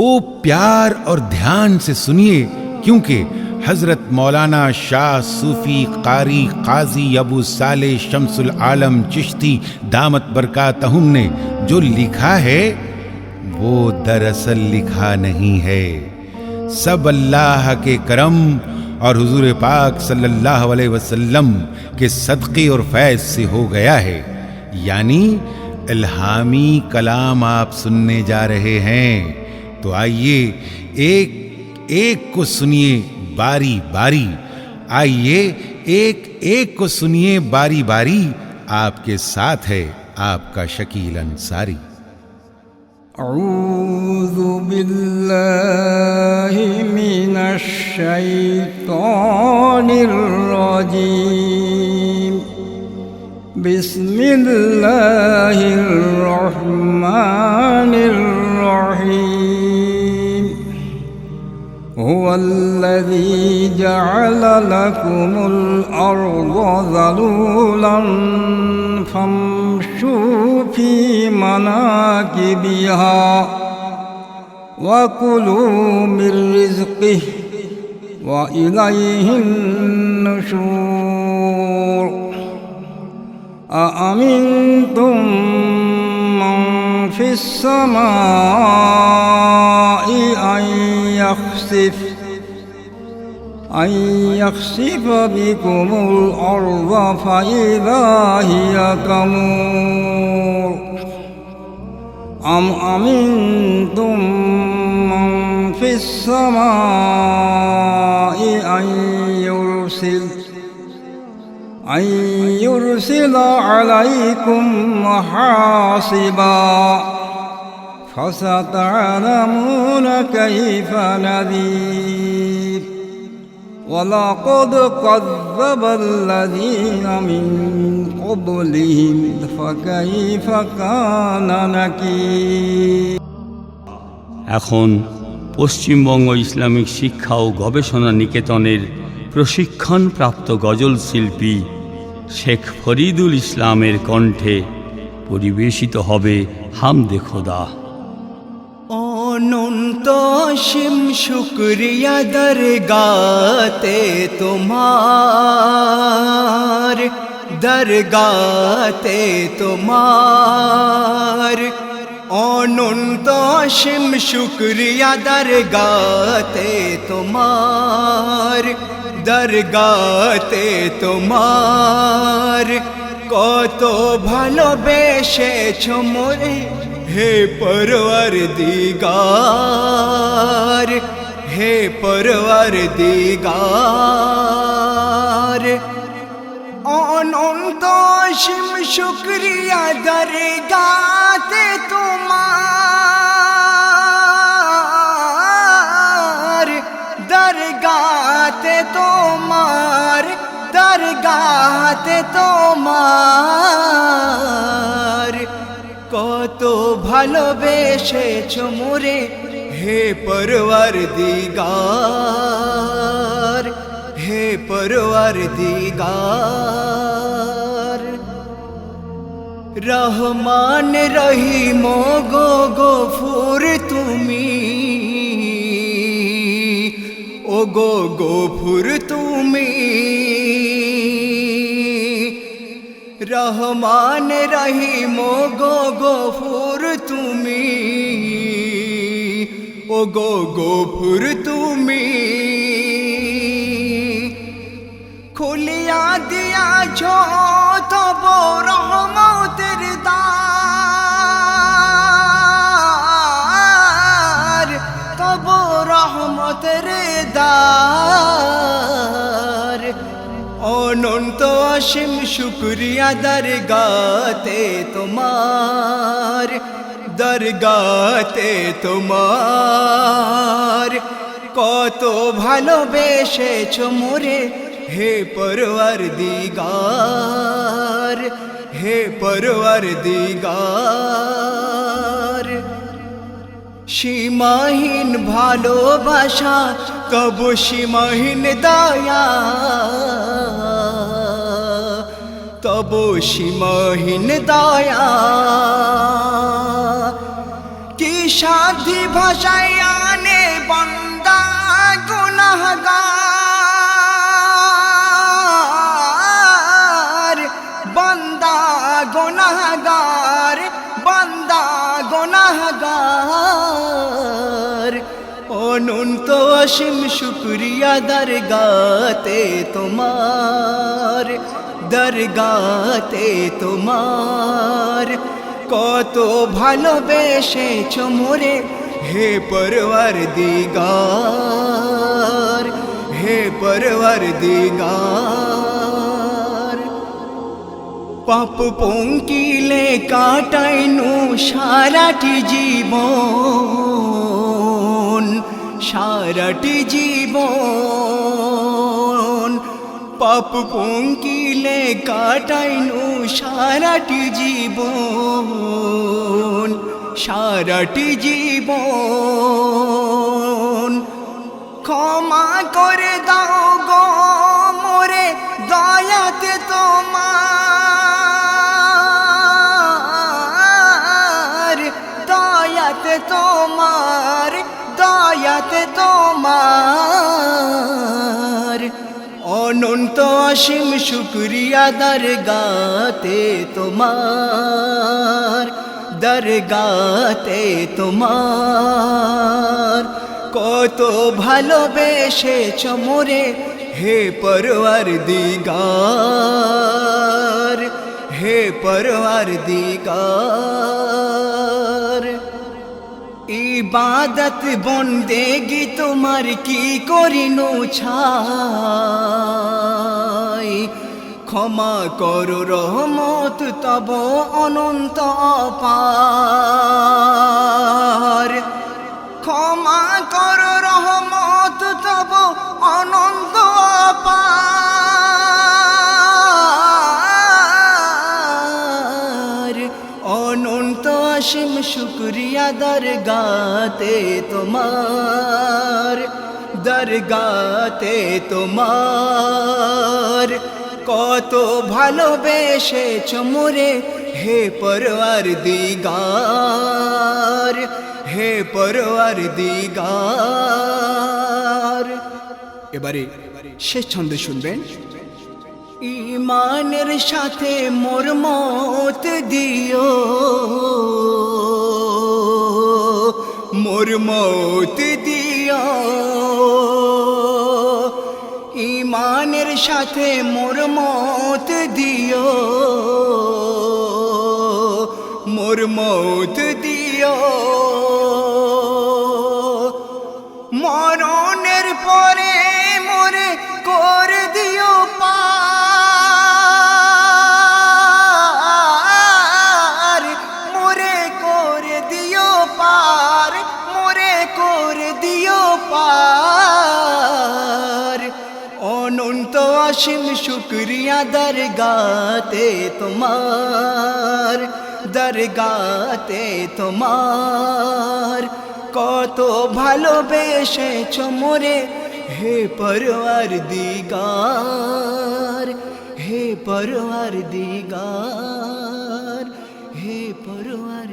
खूब प्यार और ध्यान से सुनिए, क्योंकि हज़रत मौलाना शाह सूफी कारी काजी अबू साले शमसुल आलम चिश्ती दामत बरकातहुम ने जो लिखा है, वो दरअसल लिखा नहीं है। सब अल्लाह के करम और हुजूर पाक सल्लल्लाहु अलैहि वसल्लम के सदक़े और फैज से हो गया है। यानी इल्हामी कलाम आप सुनने जा रहे हैं। तो आइए एक एक को सुनिए बारी बारी आइए एक एक को सुनिए बारी बारी आपके साथ है आपका शकील अंसारी أعوذ بالله من الشيطان الرجيم بسم الله الرحمن الذي جعل لكم الأرض ذلولا فامشوا في مناكبها وكلوا من رزقه وإليه النشور. أأمنتم من في السماء أن يخسف أن يخسف بكم الأرض فإذا هي تمور أم أمنتم من في السماء أن يرسل أن يرسل عليكم محاصبا فستعلمون كيف نذير ولقد كذب الذين من قبلهم فكيف كان نكير এখন পশ্চিমবঙ্গ ইসলামিক শিক্ষা ও গবেষণা নিকেতনের প্রশিক্ষণপ্রাপ্ত গজল শিল্পী শেখ ফরিদুল ইসলামের কণ্ঠে পরিবেশিত হবে হামদে খোদা অনন্ত শিম শুক্রিয়া দরগাতে তোমার দরগাতে তোমার। অনন্ত শিম শুক্রিয়া দরগাতে তোমার দরগাতে তোমার। কত ভালোবেসেছ মোরে হে পরওয়ার দিগার হে পরওয়ার দিগার অনন্ত শিম শুক্রিয়া দরগাতে তোমার দরগাতে তোমার দরগাতে তোমার কত ভালোবেসেছ মোরে। হে পরওয়ার দিগার হে পরওয়ার দিগার রহমান রহিম গো গফুর তুমি ও গো গফুর তুমি রহমান রহিম গো গফুর তুমি। ও গো গফুর তুমি। খুলিয়া দিয়া তব শুক্রিয়া দরগাতে তোমার দরগাতে তোমার। কত ভালোবেসেছ মোরে, হে পরওয়ার দিগার হে পরওয়ার দিগার সীমাহীন ভালোবাসা কব সীমাহীন দয়া। তব সীমাহীন দয়া। কি সাধি ভাষায়া বন্দা গুনাহগার? বন্দা গুনাহগার বন্দা গুনাহগার। অনন্ত অসীম শুক্রিয়া দরগাতে তোমার। দরগাতে তোমার। কত ভালোবেসেছ মোরে, হে পরওয়ার দিগার হে পরওয়ার দিগার পাপ পঙ্কিলে কাটাইনু সারাটি জীবন সারাটি জীবন। পাপ পঙ্কিলে কাটাইনু সারাটি জীবন সারাটি জীবন। ক্ষমা করে দাও অনন্ত অসীম শুক্রিয়া দরগাতে তোমার দরগাতে তোমার। কত ভালোবেসেছ মোরে, হে পরওয়ার দিগার হে পরওয়ার দিগার ইবাদত বন্দেগি, তোমার কি করিনু ছাই? ক্ষমা করো রহমত, তব অনন্ত অপার। ক্ষমা করো রহমত, তব অনন্ত অসীম শুক্রিয়া দরগাতে তোমার দরগাতে তোমার। কত ভালোবেসেছ মোরে, হে পরওয়ার দিগার হে পরওয়ার দিগার এবারে শেষ ছন্দে শুনবেন ইমানের সাথে মোর মত দিও। মোর মত দিও। ইমানের সাথে মোর মত দিও। মোর মত দিও। মরণের পরে অসীম শুক্রিয়া দরগাতে তোমার দরগাতে তোমার। কত ভালোবেসেছ মোরে, হে পরওয়ার দিগার হে পরওয়ার দিগার হে পরওয়ার